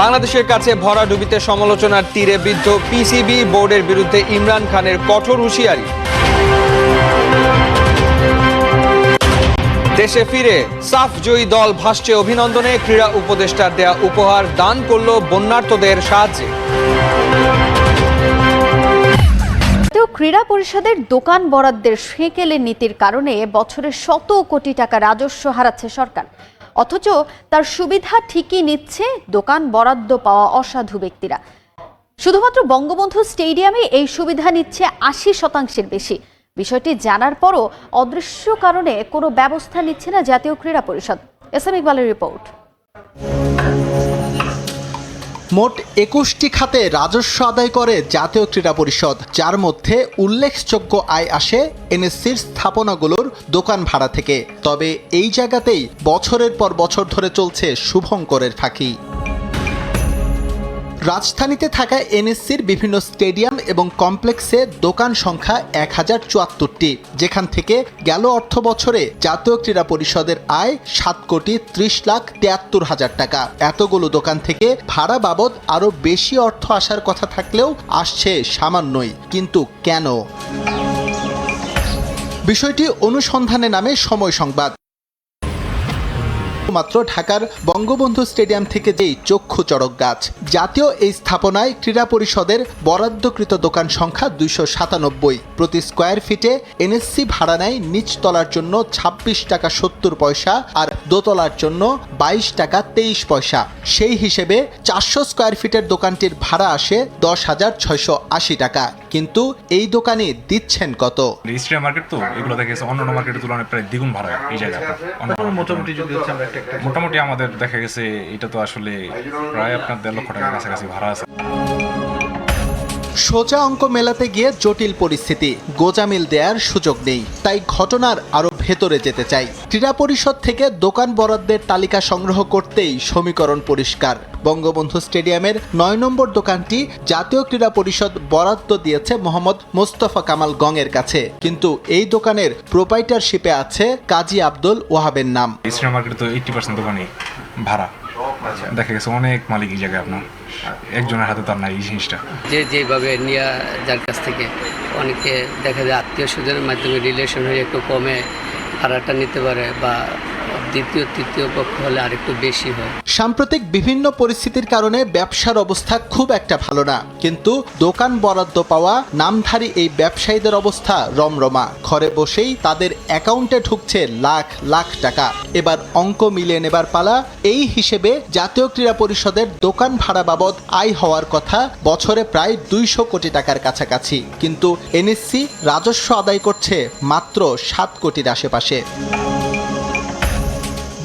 বাংলাদেশের কাছে ভরাডুবিতে সমালোচনার তীরে বিদ্ধ পিসিবি বোর্ডের বিরুদ্ধে ইমরান খানের কঠোর হুঁশিয়ারি। দেশে ফিরে সাফ জয়ী দল ভাসছে অভিনন্দনে, ক্রীড়া উপদেষ্টার দেয়া উপহার দান করল বন্যার্থদের সাহায্যে। ক্রীড়া পরিষদের দোকান বরাদ্দের সেকেলে নীতির কারণে বছরে শত কোটি টাকা রাজস্ব হারাচ্ছে সরকার। অথচ তার সুবিধা ঠিকই নিচ্ছে দোকান বরাদ্দ পাওয়া অসাধু ব্যক্তিরা। শুধুমাত্র বঙ্গবন্ধু স্টেডিয়ামে এই সুবিধা নিচ্ছে আশি শতাংশের বেশি। বিষয়টি জানার পরও অদৃশ্য কারণে কোনো ব্যবস্থা নিচ্ছে না জাতীয় ক্রীড়া পরিষদ। এস এম ইকবালের রিপোর্ট। মোট একুশটি খাতে রাজস্ব আদায় করে জাতীয় ক্রীড়া পরিষদ, যার মধ্যে উল্লেখযোগ্য আয় আসে এনএসসির স্থাপনাগুলোর দোকান ভাড়া থেকে। তবে এই জায়গাতেই বছরের পর বছর ধরে চলছে শুভঙ্করের ফাঁকি। রাজধানীতে থাকা এনএসসির বিভিন্ন স্টেডিয়াম এবং কমপ্লেক্সে দোকান সংখ্যা এক হাজার চুয়াত্তরটি। যেখান থেকে গেল অর্থ বছরে জাতীয় ক্রীড়া পরিষদের আয় সাত কোটি ত্রিশ লাখ তিয়াত্তর হাজার টাকা। এতগুলো দোকান থেকে ভাড়া বাবদ আরও বেশি অর্থ আসার কথা থাকলেও আসছে সামান্যই। কিন্তু কেন? বিষয়টি অনুসন্ধানে নামে সময় সংবাদ। মাত্র ঢাকার বঙ্গবন্ধু স্টেডিয়াম থেকে যেই চক্ষু চড়ক গাছ, জাতীয় এই স্থাপনায় ক্রীড়া পরিষদের বরাদ্দকৃত দোকান সংখ্যা দুইশো সাতানব্বই। প্রতি স্কোয়ার ফিটে এনএসসি ভাড়া নেয় নিচতলার জন্য ছাব্বিশ টাকা সত্তর পয়সা আর দোতলার জন্য বাইশ টাকা তেইশ পয়সা। সেই হিসেবে চারশো স্কোয়ার ফিটের দোকানটির ভাড়া আসে দশ হাজার ছয়শো আশি টাকা। কিন্তু এই দোকানে দিচ্ছেন কত? রেজিস্ট্রিয়া মার্কেট তো এগুলো দেখা গেছে অন্যান্য মার্কেটের তুলনায় প্রায় দ্বিগুণ ভাড়া এই জায়গাটা। মোটামুটি যদি হচ্ছে আমরা একটা একটা মোটামুটি আমাদের দেখা গেছে এটা তো আসলে প্রায় আপনার দেড় লক্ষ টাকার কাছাকাছি ভাড়া আছে। সোজা অঙ্ক মেলাতে গিয়ে জটিল পরিস্থিতি গোজামিল দেয়ার সুযোগ নেই। তাই ঘটনার আরও ভেতরে যেতে চাই। ক্রীড়া পরিষদ থেকে দোকান বরাদ্দের তালিকা সংগ্রহ করতেই সমীকরণ পরিষ্কার। বঙ্গবন্ধু স্টেডিয়ামের নয় নম্বর দোকানটি জাতীয় ক্রীড়া পরিষদ বরাদ্দ দিয়েছে মোহাম্মদ মোস্তফা কামাল গংয়ের কাছে। কিন্তু এই দোকানের প্রোপাইটারশিপে আছে কাজী আব্দুল ওয়াহাবের নাম। রেজিস্ট্রি মার্কেটে তো এইটটি পার্সেন্ট দোকানই ভাড়া। দেখা গেছে অনেক মালিক এই জায়গায় আপনার। একজনের হাতে তার নাই এই জিনিসটা। যে যেভাবে নিয়ে যার কাছ থেকে অনেকে দেখা যায় আত্মীয় স্বজনের মাধ্যমে রিলেশন হয়ে একটু কমে ভাড়াটা নিতে পারে বা দ্বিতীয়, তৃতীয় পক্ষ হলে আরেকটু বেশি হয়। সাম্প্রতিক বিভিন্ন পরিস্থিতির কারণে ব্যবসার অবস্থা খুব একটা ভালো না। কিন্তু দোকান বরাদ্দ পাওয়া নামধারী এই ব্যবসায়ীদের অবস্থা রমরমা। ঘরে বসেই তাদের অ্যাকাউন্টে ঢুকছে লাখ লাখ টাকা। এবার অঙ্ক মিলিয়ে নেবার পালা। এই হিসেবে জাতীয় ক্রীড়া পরিষদের দোকান ভাড়া বাবদ আয় হওয়ার কথা বছরে প্রায় দুইশো কোটি টাকার কাছাকাছি। কিন্তু এনএসসি রাজস্ব আদায় করছে মাত্র সাত কোটির আশেপাশে।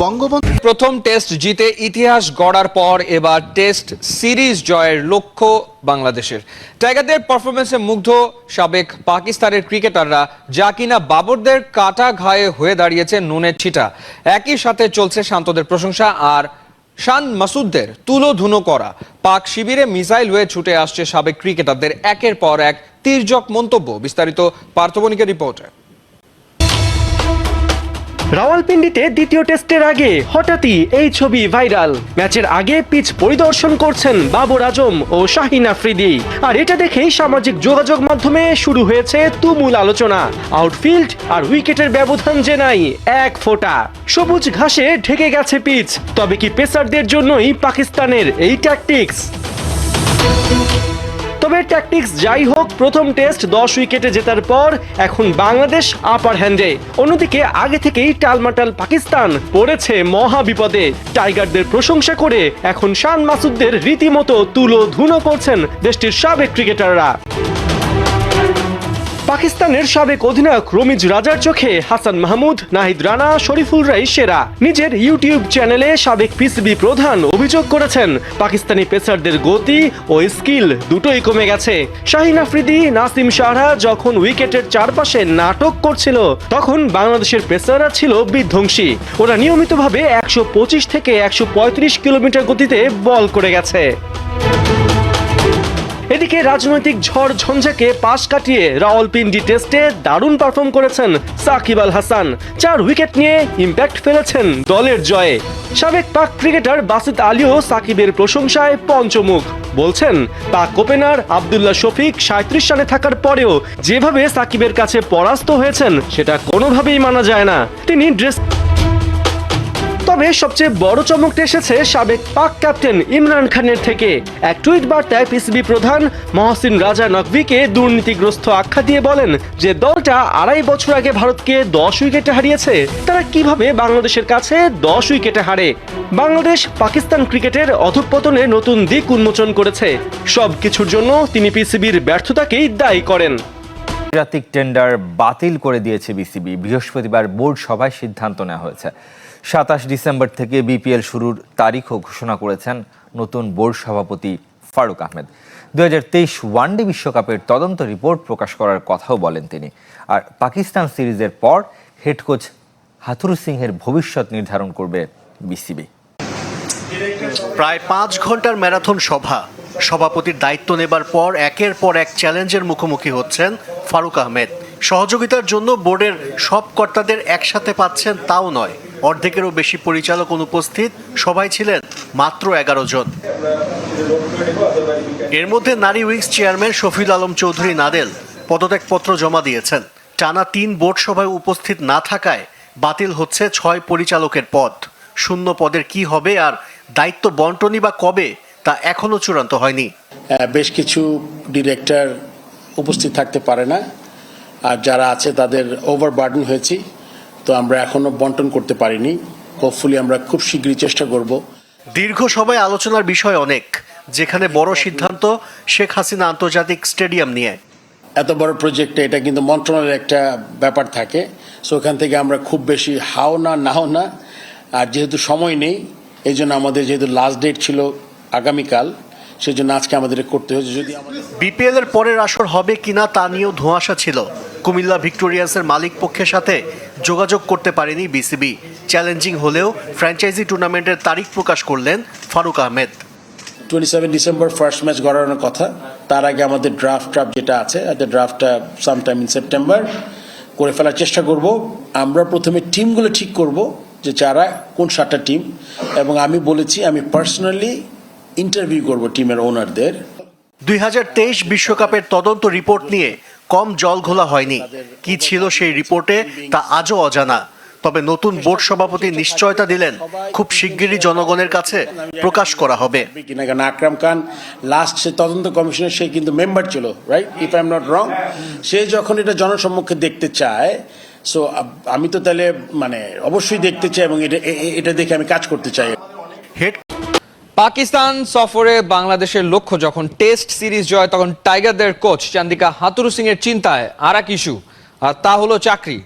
বঙ্গবন্ধু প্রথম টেস্ট জিতে ইতিহাস গড়ার পর এবার টেস্ট সিরিজ জয়ের লক্ষ্য বাংলাদেশের। টাইগারদের পারফরমেন্সে মুগ্ধ সাবেক পাকিস্তানের ক্রিকেটাররা, যা কিনা বাবরদের কাটা ঘায়ে হয়ে দাঁড়িয়েছে নুনের ছিটা। একই সাথে চলছে শান্তদের প্রশংসা আর শান মাসুদদের তুলো ধুনো করা। পাক শিবিরে মিসাইল হয়ে ছুটে আসছে সাবেক ক্রিকেটারদের একের পর এক তির্যক মন্তব্য। বিস্তারিত পার্থবণিকের রিপোর্টে। রাওয়ালপিন্ডিতে দ্বিতীয় টেস্টের আগে হঠাৎই এই ছবি ভাইরাল। ম্যাচের আগে পিচ পরিদর্শন করছেন বাবর আজম ও শাহিন আফ্রিদি। আর এটা দেখেই সামাজিক যোগাযোগ মাধ্যমে শুরু হয়েছে তুমুল আলোচনা। আউটফিল্ড আর উইকেটের ব্যবধান যে নাই, এক ফোঁটা। সবুজ ঘাসে ঢেকে গেছে পিচ, তবে কি পেসারদের জন্যই পাকিস্তানের এই ট্যাকটিক্স তবে ট্যাকটিক্স যাই হোক, প্রথম টেস্ট দশ উইকেটে জেতার পর এখন বাংলাদেশ আপার হ্যান্ডে অন্যদিকে আগে থেকেই টালমাটাল পাকিস্তান পড়েছে মহা বিপদে। টাইগারদের প্রশংসা করে এখন শান মাসুদদের রীতিমতো তুলো ধুনো করছেন দেশটির সাবেক ক্রিকেটাররা। পাকিস্তানের সাবেক অধিনায়ক রমিজ রাজার চোখে হাসান মাহমুদ, নাহিদ রানা, শরীফুল রাই সেরা। নিজের ইউটিউব চ্যানেলে সাবেক পিসিবি প্রধান অভিযোগ করেছেন, পাকিস্তানি পেসারদের গতি ও স্কিল দুটোই কমে গেছে। শাহিন আফ্রিদি, নাসিম শাহরা যখন উইকেটের চারপাশে নাটক করছিল, তখন বাংলাদেশের পেসাররা ছিল বিধ্বংসী। ওরা নিয়মিতভাবে একশো পঁচিশ থেকে একশো পঁয়ত্রিশ কিলোমিটার গতিতে বল করে গেছে। এদিকে রাজনৈতিক ঝড় ঝঞ্ঝাকে পাশ কাটিয়ে রাওয়ালপিন্ডি টেস্টে দারুণ পারফর্ম করেছেন সাকিব আল হাসান। চার উইকেট নিয়ে ইম্প্যাক্ট ফেলেছেন দলের জয়ে। সাবেক পাক ক্রিকেটার বাসিত আলীও সাকিবের প্রশংসায় পঞ্চমুখ। বলছেন, পাক ওপেনার আবদুল্লাহ শফিক সাঁত্রিশ রানে থাকার পরেও যেভাবে সাকিবের কাছে পরাস্ত হয়েছেন, সেটা কোনোভাবেই মানা যায় না। তিনি ড্রেস তবে সবচেয়ে বড় চমকটা এসেছে সাবেক পাক ক্যাপ্টেন ইমরান খানের থেকে। এক টুইট বার্তায় পিসিবি প্রধান মহসিন রাজা নকভিকে দুর্নীতিগ্রস্ত আখ্যা দিয়ে বলেন যে দলটা আড়াই বছর আগে ভারতকে দশ উইকেটে হারিয়েছে। তারা কীভাবে বাংলাদেশের কাছে দশ উইকেটে হারে? বাংলাদেশ পাকিস্তান ক্রিকেটের অধঃপতনে নতুন দিক উন্মোচন করেছে। সব কিছুর জন্য তিনি পিসিবির ব্যর্থতাকেই দায়ী করেন। আন্তর্জাতিক টেন্ডার বাতিল করে দিয়েছে বিসিবি বৃহস্পতিবার বোর্ড সভায় সিদ্ধান্ত নেওয়া হয়েছে। সাতাশ ডিসেম্বর থেকে বিপিএল শুরুর তারিখও ঘোষণা করেছেন নতুন বোর্ড সভাপতি ফারুক আহমেদ। দু হাজার তেইশ ওয়ানডে বিশ্বকাপের তদন্ত রিপোর্ট প্রকাশ করার কথাও বলেন তিনি। আর পাকিস্তান সিরিজের পর হেড কোচ হাথুরু সিংহের ভবিষ্যৎ নির্ধারণ করবে বিসিবি। প্রায় পাঁচ ঘণ্টার ম্যারাথন সভা। সভাপতির দায়িত্ব নেবার পর একের পর এক চ্যালেঞ্জের মুখোমুখি হচ্ছেন ফারুক আহমেদ। সহযোগিতার জন্য বোর্ডের সব কর্তাদের একসাথে পাচ্ছেন তাও নয়। অর্ধেকেরও বেশি পরিচালক অনুপস্থিত। সবাই ছিলেন মাত্র এগারো জন। এর মধ্যে নারী উইংস চেয়ারম্যান শফিউল আলম চৌধুরী নাদেল পদত্যাগপত্র জমা দিয়েছেন। টানা তিন বোর্ড সভায় উপস্থিত না থাকায় বাতিল হচ্ছে ছয় পরিচালকের পদ। শূন্য পদের কি হবে আর দায়িত্ব বন্টনই বা কবে তা এখনও চূড়ান্ত হয়নি। বেশ কিছু ডিরেক্টর উপস্থিত থাকতে পারে না। আর যারা আছে তাদের ওভারবার্ডেন হয়েছি। তো আমরা এখনও বন্টন করতে পারিনি। হোপফুলি আমরা খুব শীঘ্রই চেষ্টা করব। দীর্ঘ সভায় আলোচনার বিষয় অনেক যেখানে বড় সিদ্ধান্ত শেখ হাসিনা আন্তর্জাতিক স্টেডিয়াম নিয়ে। এত বড় প্রজেক্টে এটা কিন্তু মন্ত্রণালয়ের একটা ব্যাপার থাকে। সো ওখান থেকে আমরা খুব বেশি হাও না নাও না। আর যেহেতু সময় নেই এই জন্য আমাদের যেহেতু লাস্ট ডেট ছিল আগামীকাল সেই জন্য আজকে আমাদের করতে হয়েছে। যদি বিপিএল এর পরের আসর হবে কিনা তা নিয়েও ধোঁয়াশা ছিল। কুমিল্লা ভিক্টোরিয়ান্সের মালিক পক্ষের সাথে যোগাযোগ করতে পারেনি বিসিবি। চ্যালেঞ্জিং হলেও ফ্র্যাঞ্চাইজি টুর্নামেন্টের তারিখ প্রকাশ করলেন Faruque Ahmed. Twenty seven December first match গড়ানোর কথা। তার আগে আমাদের ড্রাফট ড্রাফট যেটা আছে ড্রাফটটা সামটাইম ইন সেপ্টেম্বর করে ফেলার চেষ্টা করব। আমরা প্রথমে টিমগুলো ঠিক করব যে যারা কোন সাতটা টিম এবং আমি বলেছি আমি পার্সোনালি ইন্টারভিউ করব টিমের ওনারদের দুই বিশ্বকাপের তদন্ত রিপোর্ট নিয়ে কম জল ঘোলা হয়নি। কি ছিল সেই রিপোর্টে তা আজও অজানা। তবে নতুন বোর্ড সভাপতি নিশ্চয়তা দিলেন খুব শিগগিরই জনগণের কাছে প্রকাশ করা হবে। কারণ আকরাম খান লাস্ট সে তদন্ত কমিশনের সে কিন্তু মেম্বার ছিল right if I am not wrong সে যখন এটা জনসম্মুখে দেখতে চায় সো আমি তো তাহলে মানে অবশ্যই দেখতে চাই এবং এটা এটা দেখে আমি কাজ করতে চাই। হেড পাকিস্তান সফরে বাংলাদেশের লক্ষ্য যখন টেস্ট সিরিজ জয়, তখন টাইগারদের কোচ চান্দিকা হাতুরু সিং এর চিন্তায় আর এক ইস্যু। আর তা হলো চাকরি।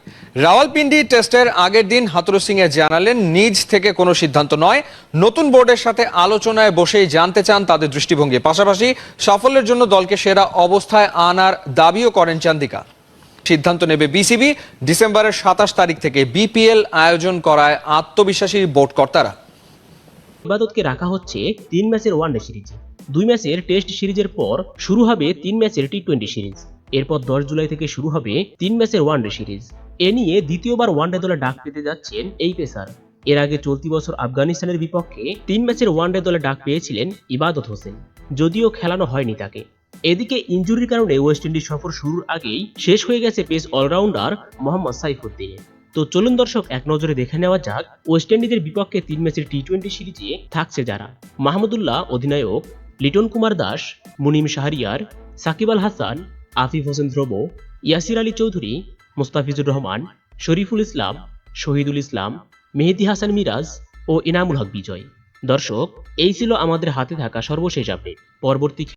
রাওয়ালপিন্ডি টেস্টের আগের দিন হাতুরু সিং এ জানালেন, নিজ থেকে কোনো সিদ্ধান্ত নয়, নতুন বোর্ডের সাথে আলোচনায় বসেই জানতে চান তাদের দৃষ্টিভঙ্গি। পাশাপাশি সাফল্যের জন্য দলকে সেরা অবস্থায় আনার দাবিও করেন চান্দিকা। সিদ্ধান্ত নেবে বিসিবি। ডিসেম্বরের সাতাশ তারিখ থেকে বিপিএল আয়োজন করায় আত্মবিশ্বাসী বোর্ড কর্তারা। ইবাদতকে রাখা হচ্ছে তিন ম্যাচের ওয়ানডে সিরিজে। দুই ম্যাচের টেস্ট সিরিজের পর শুরু হবে তিন ম্যাচের টি টোয়েন্টি সিরিজ। এরপর দশ জুলাই থেকে শুরু হবে তিন ম্যাচের ওয়ানডে সিরিজ। এ নিয়ে দ্বিতীয়বার ওয়ানডে দলে ডাক পেতে যাচ্ছেন এই পেসার। এর আগে চলতি বছর আফগানিস্তানের বিপক্ষে তিন ম্যাচের ওয়ানডে দলে ডাক পেয়েছিলেন ইবাদত হোসেন। যদিও খেলানো হয়নি তাকে। এদিকে ইনজুরির কারণে ওয়েস্ট ইন্ডিজ সফর শুরুর আগেই শেষ হয়ে গেছে পেস অলরাউন্ডার মোহাম্মদ সাইফুদ্দিনের। তো চলুন দর্শক, এক নজরে দেখে নেওয়া যাক ওয়েস্ট ইন্ডিজের বিপক্ষে তিন ম্যাচের টি টোয়েন্টি সিরিজে থাকছে যারা। মাহমুদুল্লাহ, অধিনায়ক, লিটন কুমার দাস, মুনিম শাহরিয়ার, সাকিব আল হাসান, আফিফ হোসেন ধ্রব ইয়াসির আলী চৌধুরী, মুস্তাফিজুর রহমান, শরীফুল ইসলাম, শহীদুল ইসলাম, মেহেদি হাসান মিরাজ ও ইনামুল হক বিজয়। দর্শক, এই ছিল আমাদের হাতে থাকা সর্বশেষ আপডেট পরবর্তী